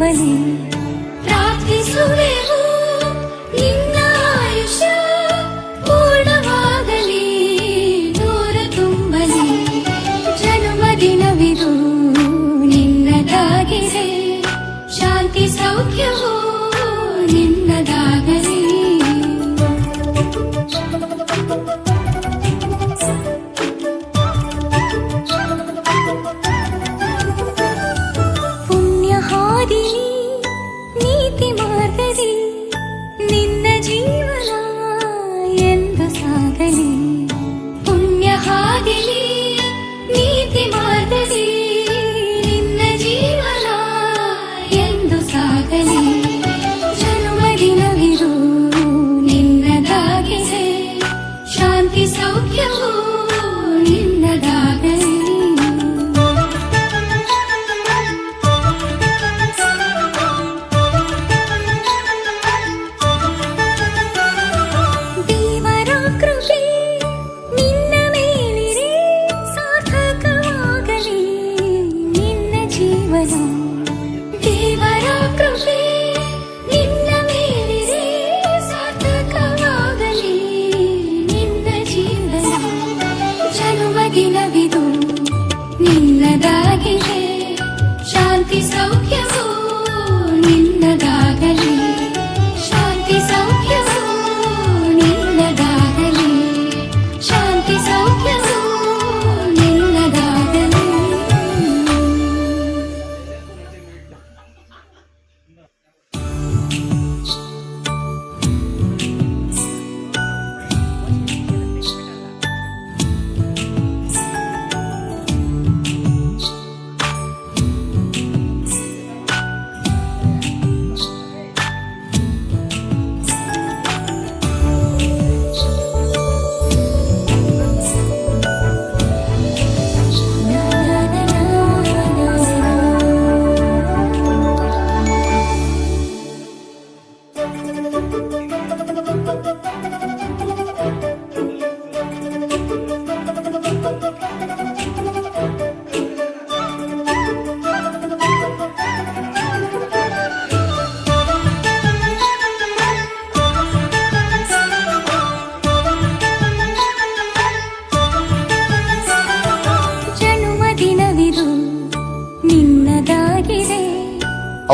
रात रात्रि सुबह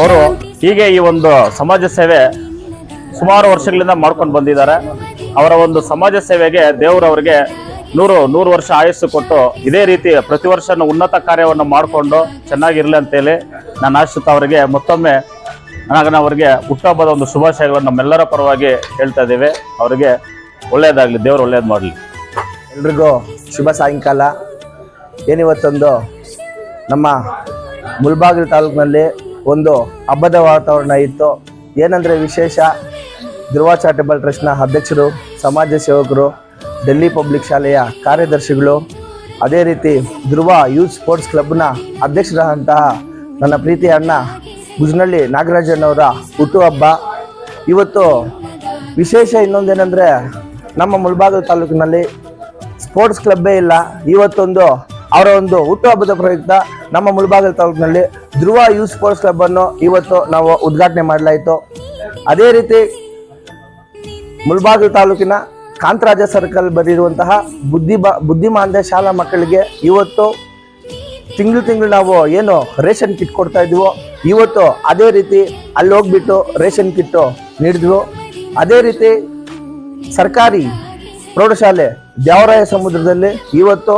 ಅವರು ಹೀಗೆ ಈ ಒಂದು ಸಮಾಜ ಸೇವೆ ಸುಮಾರು ವರ್ಷಗಳಿಂದ ಮಾಡ್ಕೊಂಡು ಬಂದಿದ್ದಾರೆ. ಅವರ ಒಂದು ಸಮಾಜ ಸೇವೆಗೆ ದೇವರು ಅವರಿಗೆ ನೂರು ನೂರು ವರ್ಷ ಆಯಸ್ಸು ಕೊಟ್ಟು ಇದೇ ರೀತಿ ಪ್ರತಿ ವರ್ಷ ಉನ್ನತ ಕಾರ್ಯವನ್ನು ಮಾಡಿಕೊಂಡು ಚೆನ್ನಾಗಿರಲಿ ಅಂತೇಳಿ ನಾನು ಆಶಿಸುತ್ತಾ ಅವರಿಗೆ ಮತ್ತೊಮ್ಮೆ ಅವರಿಗೆ ಹುಟ್ಟಹಬ್ಬದ ಒಂದು ಶುಭಾಶಯಗಳನ್ನು ನಮ್ಮೆಲ್ಲರ ಪರವಾಗಿ ಹೇಳ್ತಾ ಇದ್ದೇವೆ. ಅವರಿಗೆ ಒಳ್ಳೆಯದಾಗಲಿ, ದೇವರು ಒಳ್ಳೇದು ಮಾಡಲಿ. ಎಲ್ರಿಗೂ ಶುಭ ಸಾಯಂಕಾಲ. ಏನಿವತ್ತೊಂದು? ನಮ್ಮ ಮುಲ್ಬಾಗಿಲು ತಾಲೂಕಿನಲ್ಲಿ ಒಂದು ಹಬ್ಬದ ವಾತಾವರಣ ಇತ್ತು. ಏನಂದರೆ ವಿಶೇಷ, ಧ್ರುವ ಚಾರಿಟಬಲ್ ಟ್ರಸ್ಟ್ನ ಅಧ್ಯಕ್ಷರು, ಸಮಾಜ ಸೇವಕರು, ಡೆಲ್ಲಿ ಪಬ್ಲಿಕ್ ಶಾಲೆಯ ಕಾರ್ಯದರ್ಶಿಗಳು, ಅದೇ ರೀತಿ ಧ್ರುವ ಯೂತ್ ಸ್ಪೋರ್ಟ್ಸ್ ಕ್ಲಬ್ನ ಅಧ್ಯಕ್ಷರಾದಂತಹ ನನ್ನ ಪ್ರೀತಿಯ ಅಣ್ಣ ಗುಜ್ನಳ್ಳಿ ನಾಗರಾಜಣ್ಣವರ ಹುಟ್ಟುಹಬ್ಬ ಇವತ್ತು ವಿಶೇಷ ಇನ್ನೊಂದೇನೆಂದರೆ ನಮ್ಮ ಮುಲ್ಬಾಗಿಲು ತಾಲೂಕಿನಲ್ಲಿ ಸ್ಪೋರ್ಟ್ಸ್ ಕ್ಲಬ್ಬೇ ಇಲ್ಲ. ಇವತ್ತೊಂದು ಅವರ ಒಂದು ಹುಟ್ಟುಹಬ್ಬದ ಪ್ರಯುಕ್ತ ನಮ್ಮ ಮುಳಬಾಗಿಲ ತಾಲೂಕಿನಲ್ಲಿ ಧ್ರುವ ಯೂತ್ ಸ್ಪೋರ್ಟ್ಸ್ ಕ್ಲಬ್ ಅನ್ನು ಇವತ್ತು ನಾವು ಉದ್ಘಾಟನೆ ಮಾಡಲಾಯಿತು. ಅದೇ ರೀತಿ ಮುಳಬಾಗಿಲು ತಾಲೂಕಿನ ಕಾಂತರಾಜ ಸರ್ಕಲ್ ಬರೆದಿರುವಂತಹ ಬುದ್ಧಿ ಬುದ್ಧಿಮಾಂದ್ಯ ಶಾಲಾ ಮಕ್ಕಳಿಗೆ ಇವತ್ತು ತಿಂಗಳು ತಿಂಗಳು ನಾವು ಏನು ರೇಷನ್ ಕಿಟ್ ಕೊಡ್ತಾ ಇದ್ವೋ, ಇವತ್ತು ಅದೇ ರೀತಿ ಅಲ್ಲಿ ಹೋಗ್ಬಿಟ್ಟು ರೇಷನ್ ಕಿಟ್ಟು ನೀಡಿದ್ವು, ಅದೇ ರೀತಿ ಸರ್ಕಾರಿ ಪ್ರೌಢಶಾಲೆ ದೇವರಾಯ ಸಮುದ್ರದಲ್ಲಿ ಇವತ್ತು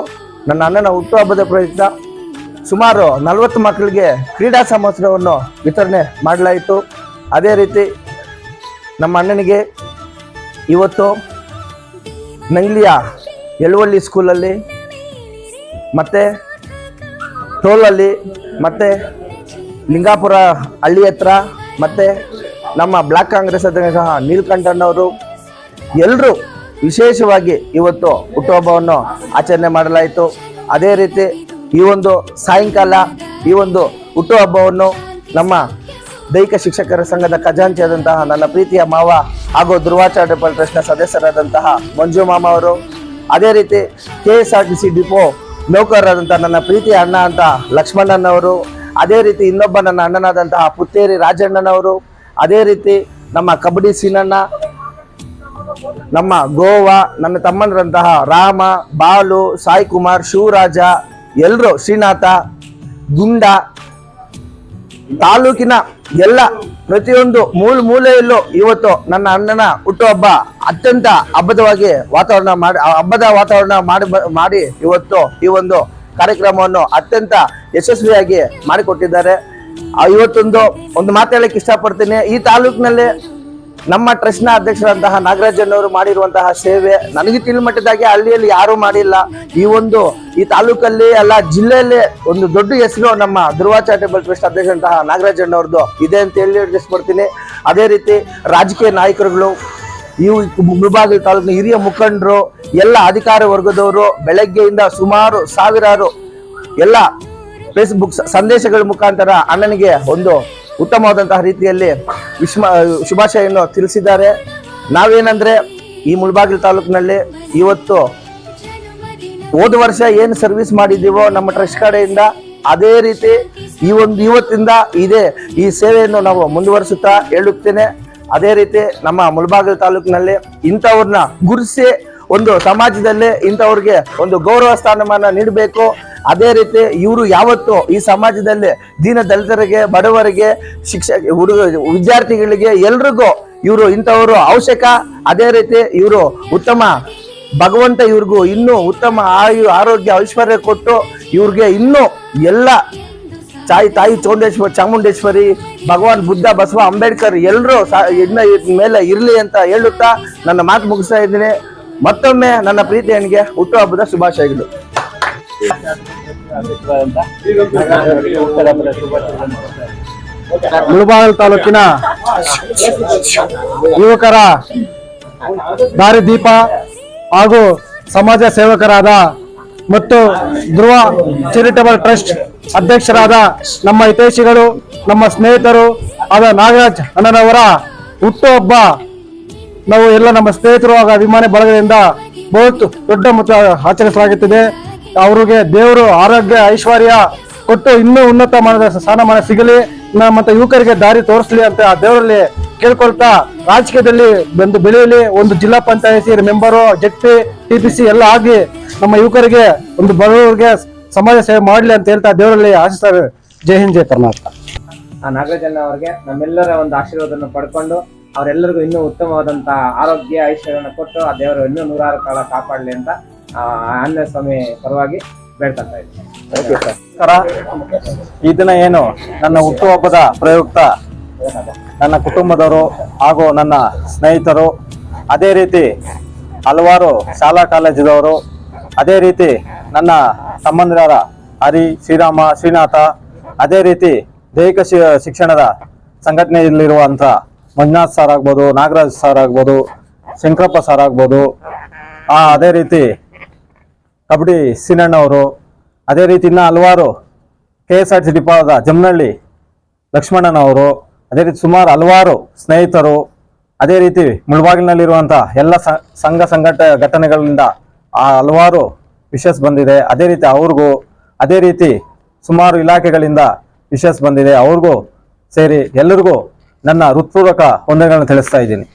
ನನ್ನ ಅಣ್ಣನ ಹುಟ್ಟುಹಬ್ಬದ ಪ್ರಯುಕ್ತ ಸುಮಾರು ನಲವತ್ತು ಮಕ್ಕಳಿಗೆ ಕ್ರೀಡಾ ಸಮವಸ್ತ್ರವನ್ನು ವಿತರಣೆ ಮಾಡಲಾಯಿತು. ಅದೇ ರೀತಿ ನಮ್ಮ ಅಣ್ಣನಿಗೆ ಇವತ್ತು ನಂಗ್ಲಿಯ ಎಳುವಳ್ಳಿ ಸ್ಕೂಲಲ್ಲಿ ಮತ್ತು ಟೋಲಲ್ಲಿ ಮತ್ತು ಲಿಂಗಾಪುರ ಹಳ್ಳಿ ಹತ್ರ ಮತ್ತು ನಮ್ಮ ಬ್ಲಾಕ್ ಕಾಂಗ್ರೆಸ್ ಅಧ್ಯಕ್ಷ ನೀಲ್ಕಂಠಣ್ಣವರು ಎಲ್ಲರೂ ವಿಶೇಷವಾಗಿ ಇವತ್ತು ಹುಟ್ಟುಹಬ್ಬವನ್ನು ಆಚರಣೆ ಮಾಡಲಾಯಿತು. ಅದೇ ರೀತಿ ಈ ಒಂದು ಸಾಯಂಕಾಲ ಈ ಒಂದು ಹುಟ್ಟುಹಬ್ಬವನ್ನು ನಮ್ಮ ದೈಹಿಕ ಶಿಕ್ಷಕರ ಸಂಘದ ಖಜಾಂಚಿಯಾದಂತಹ ನನ್ನ ಪ್ರೀತಿಯ ಮಾವ ಹಾಗೂ ಧ್ರುವ ಚಾರಿಟಬಲ್ ಟ್ರಸ್ಟ್ನ ಸದಸ್ಯರಾದಂತಹ ಮಂಜು ಮಾಮ ಅವರು, ಅದೇ ರೀತಿ K S R T C depot ನೌಕರರಾದಂಥ ನನ್ನ ಪ್ರೀತಿಯ ಅಣ್ಣ ಅಂತ ಲಕ್ಷ್ಮಣ್ಣನವರು ಅದೇ ರೀತಿ ಇನ್ನೊಬ್ಬ ನನ್ನ ಅಣ್ಣನಾದಂತಹ ಪುತ್ತೇರಿ ರಾಜಣ್ಣನವರು, ಅದೇ ರೀತಿ ನಮ್ಮ ಕಬಡ್ಡಿ ಸೀನಣ್ಣ ನಮ್ಮ ಗೋವಾ, ನನ್ನ ತಮ್ಮಂದ್ರಂತಹ ರಾಮ, ಬಾಲು ಸಾಯಿ ಕುಮಾರ್ ಶಿವರಾಜ ಎಲ್ಲರೂ ಶ್ರೀನಾಥ, ಗುಂಡ, ತಾಲೂಕಿನ ಎಲ್ಲ ಪ್ರತಿಯೊಂದು ಮೂಲ ಮೂಲೆಯಲ್ಲೂ ಇವತ್ತು ನನ್ನ ಅಣ್ಣನ ಹುಟ್ಟುಹಬ್ಬ ಅತ್ಯಂತ ಹಬ್ಬದವಾಗಿ ವಾತಾವರಣ ಮಾಡಿ ಹಬ್ಬದ ವಾತಾವರಣ ಮಾಡಿ ಮಾಡಿ ಇವತ್ತು ಈ ಒಂದು ಕಾರ್ಯಕ್ರಮವನ್ನು ಅತ್ಯಂತ ಯಶಸ್ವಿಯಾಗಿ ಮಾಡಿಕೊಟ್ಟಿದ್ದಾರೆ. ಇವತ್ತೊಂದು ಒಂದು ಮಾತು ಹೇಳಕ್ ಇಷ್ಟಪಡ್ತೀನಿ. ಈ ತಾಲೂಕಿನಲ್ಲಿ ನಮ್ಮ ಟ್ರಸ್ಟ್ನ ಅಧ್ಯಕ್ಷರಂತಹ ನಾಗರಾಜನವರು ಮಾಡಿರುವಂತಹ ಸೇವೆ ನನಗೆ ತಿಳಿಮಟ್ಟದಾಗೆ ಹಳ್ಳಿಯಲ್ಲಿ ಯಾರೂ ಮಾಡಿಲ್ಲ. ಈ ಒಂದು ಈ ತಾಲೂಕಲ್ಲಿ ಅಲ್ಲ, ಜಿಲ್ಲೆಯಲ್ಲಿ ಒಂದು ದೊಡ್ಡ ಹೆಸರು ನಮ್ಮ ಧ್ರುವ ಚಾರಿಟೇಬಲ್ ಟ್ರಸ್ಟ್ ಅಧ್ಯಕ್ಷರಂತಹ ನಾಗರಾಜಣ್ಣವ್ರದ್ದು ಇದೆ ಅಂತ ಹೇಳಿ ತಿಳಿಸ್ಕೊಡ್ತೀನಿ ಅದೇ ರೀತಿ ರಾಜಕೀಯ ನಾಯಕರುಗಳು, ಈ ಮುಳಬಾಗಿಲು ತಾಲೂಕಿನ ಹಿರಿಯ ಮುಖಂಡರು, ಎಲ್ಲ ಅಧಿಕಾರ ವರ್ಗದವರು, ಬೆಳಗ್ಗೆಯಿಂದ ಸುಮಾರು ಸಾವಿರಾರು ಎಲ್ಲ ಫೇಸ್ಬುಕ್ ಸಂದೇಶಗಳ ಮುಖಾಂತರ ಅಣ್ಣನಿಗೆ ಒಂದು ಉತ್ತಮವಾದಂತಹ ರೀತಿಯಲ್ಲಿ ವಿಶ್ಮ ಶುಭಾಶಯನ್ನು ತಿಳಿಸಿದ್ದಾರೆ. ನಾವೇನಂದ್ರೆ ಈ ಮುಳಬಾಗಿಲು ತಾಲೂಕಿನಲ್ಲಿ ಇವತ್ತು ಹೋದ ವರ್ಷ ಏನು ಸರ್ವಿಸ್ ಮಾಡಿದ್ದೀವೋ ನಮ್ಮ ಟ್ರಸ್ಟ್ ಕಡೆಯಿಂದ ಅದೇ ರೀತಿ ಈ ಒಂದು ಇವತ್ತಿಂದ ಇದೆ ಈ ಸೇವೆಯನ್ನು ನಾವು ಮುಂದುವರಿಸುತ್ತಾ ಹೇಳುತ್ತೇನೆ. ಅದೇ ರೀತಿ ನಮ್ಮ ಮುಳಬಾಗಿಲು ತಾಲೂಕಿನಲ್ಲಿ ಇಂಥವ್ರನ್ನ ಗುರುಸಿ ಒಂದು ಸಮಾಜದಲ್ಲಿ ಇಂಥವ್ರಿಗೆ ಒಂದು ಗೌರವ ಸ್ಥಾನಮಾನ ನೀಡಬೇಕು. ಅದೇ ರೀತಿ ಇವರು ಯಾವತ್ತು ಈ ಸಮಾಜದಲ್ಲಿ ದೀನ ದಲಿತರಿಗೆ, ಬಡವರಿಗೆ ಶಿಕ್ಷಕ ಹುಡುಗ, ವಿದ್ಯಾರ್ಥಿಗಳಿಗೆ ಎಲ್ರಿಗೂ ಇವರು ಇಂಥವರು ಅವಶ್ಯಕ. ಅದೇ ರೀತಿ ಇವರು ಉತ್ತಮ ಭಗವಂತ ಇವ್ರಿಗೂ ಇನ್ನೂ ಉತ್ತಮ ಆಯು, ಆರೋಗ್ಯ, ಐಶ್ವರ್ಯ ಕೊಟ್ಟು ಇವ್ರಿಗೆ ಇನ್ನೂ ಎಲ್ಲ ತಾಯಿ ತಾಯಿ ಚೌಂಡೇಶ್ವರಿ ಚಾಮುಂಡೇಶ್ವರಿ, ಭಗವಾನ್ ಬುದ್ಧ, ಬಸವ, ಅಂಬೇಡ್ಕರ್ ಎಲ್ಲರೂ ಇನ್ನ ಮೇಲೆ ಇರಲಿ ಅಂತ ಹೇಳುತ್ತಾ ನನ್ನ ಮಾತು ಮುಗಿಸ್ತಾ ಇದ್ದೀನಿ. ಮತ್ತೊಮ್ಮೆ ನನ್ನ ಪ್ರೀತಿ ಹೆಣ್ಣಿಗೆ ಹುಟ್ಟುಹಬ್ಬದ ಶುಭಾಶಯಗಳು. ಮುಳಬಾಗಿಲು ತಾಲೂಕಿನ ಯುವಕರ ದಾರಿದೀಪ ಹಾಗೂ ಸಮಾಜ ಸೇವಕರಾದ ಮತ್ತು ಧ್ರುವ ಚಾರಿಟಬಲ್ ಟ್ರಸ್ಟ್ ಅಧ್ಯಕ್ಷರಾದ ನಮ್ಮ ಹಿತೈಷಿಗಳು, ನಮ್ಮ ಸ್ನೇಹಿತರು ಆದ ನಾಗರಾಜ್ ಅಣ್ಣನವರ ಹುಟ್ಟುಹಬ್ಬ ನಾವು ಎಲ್ಲ ನಮ್ಮ ಸ್ನೇಹಿತರು ಹಾಗೂ ಅಭಿಮಾನಿ ಬಳಗದಿಂದ ಬಹುತ್ ದೊಡ್ಡ ಮೊತ್ತ ಆಚರಿಸಲಾಗುತ್ತಿದೆ. ಅವರಿಗೆ ದೇವರು ಆರೋಗ್ಯ, ಐಶ್ವರ್ಯ ಕೊಟ್ಟು ಇನ್ನೂ ಉನ್ನತ ಮಾಡಿದ ಸ್ಥಾನಮಾನ ಸಿಗಲಿ. ಮತ್ತೆ ಯುವಕರಿಗೆ ದಾರಿ ತೋರಿಸಲಿ ಅಂತ ಆ ದೇವರಲ್ಲಿ ಕೇಳ್ಕೊಳ್ತಾ ರಾಜಕೀಯದಲ್ಲಿ ಬಂದು ಬೆಳೆಯಲಿ. ಒಂದು ಜಿಲ್ಲಾ ಪಂಚಾಯತಿ ಮೆಂಬರು ಜೆಟ್ಟಿ ಟಿ ಪಿ ಸಿ ಎಲ್ಲ ಆಗಿ ನಮ್ಮ ಯುವಕರಿಗೆ ಒಂದು ಬಡವರಿಗೆ ಸಮಾಜ ಸೇವೆ ಮಾಡಲಿ ಅಂತ ಹೇಳ್ತಾ ದೇವರಲ್ಲಿ ಆಶಿಸ್ತಾರೆ ಜೈ ಹಿಂದ್, ಜೈ ಕರ್ನಾಟಕ. ಆ ನಾಗರಾಜಣ್ಣ ಅವರಿಗೆ ನಮ್ಮೆಲ್ಲರ ಒಂದು ಆಶೀರ್ವಾದವನ್ನು ಪಡ್ಕೊಂಡು ಅವರೆಲ್ಲರಿಗೂ ಇನ್ನೂ ಉತ್ತಮವಾದಂತಹ ಆರೋಗ್ಯ, ಐಶ್ವರ್ಯವನ್ನು ಕೊಟ್ಟು ಆ ದೇವರು ಇನ್ನೂ ನೂರಾರು ಕಾಲ ಕಾಪಾಡಲಿ ಅಂತ ಆಂಜನೇಯ ಸ್ವಾಮಿ ಪರವಾಗಿ ಬೇಡ್ತಾ ಇದ್ದೀನಿ. ಈ ದಿನ ಏನು? ನನ್ನ ಹುಟ್ಟುಹಬ್ಬದ ಪ್ರಯುಕ್ತ ನನ್ನ ಕುಟುಂಬದವರು ಹಾಗೂ ನನ್ನ ಸ್ನೇಹಿತರು, ಅದೇ ರೀತಿ ಹಲವಾರು ಶಾಲಾ ಕಾಲೇಜಿದವರು ಅದೇ ರೀತಿ ನನ್ನ ಸಂಬಂಧಿಕರ ಹರಿ, ಶ್ರೀರಾಮ, ಶ್ರೀನಾಥ, ಅದೇ ರೀತಿ ದೈಹಿಕ ಶಿಕ್ಷಣದ ಸಂಘಟನೆಯಲ್ಲಿರುವಂಥ ಮಂಜುನಾಥ್ ಸರ್ ಆಗ್ಬೋದು, ನಾಗರಾಜ್ ಸರ್ ಆಗ್ಬೋದು, ಶಂಕರಪ್ಪ ಸರ್ ಆಗ್ಬೋದು ಅದೇ ರೀತಿ ಕಬಡ್ಡಿ ಸಿನಣ್ಣವರು ಅದೇ ರೀತಿ ಇನ್ನೂ ಹಲವಾರು K S R T C ಡಿಪಾದ Jamanahalli ಲಕ್ಷ್ಮಣ್ಣನವರು ಅದೇ ರೀತಿ ಸುಮಾರು ಹಲವಾರು ಸ್ನೇಹಿತರು, ಅದೇ ರೀತಿ ಮುಳಬಾಗಿಲಿನಲ್ಲಿರುವಂಥ ಎಲ್ಲ ಸಂಘ ಸಂಘಟ ಘಟನೆಗಳಿಂದ ಆ ಹಲವಾರು ವಿಶಸ್ ಬಂದಿದೆ. ಅದೇ ರೀತಿ ಅವ್ರಿಗೂ, ಅದೇ ರೀತಿ ಸುಮಾರು ಇಲಾಖೆಗಳಿಂದ ವಿಶಸ್ ಬಂದಿದೆ. ಅವ್ರಿಗೂ ಸೇರಿ ಎಲ್ಲರಿಗೂ ನನ್ನ ಹೃತ್ಪೂರ್ವಕ ವಂದನೆಗಳನ್ನು ತಿಳಿಸ್ತಾ ಇದ್ದೀನಿ.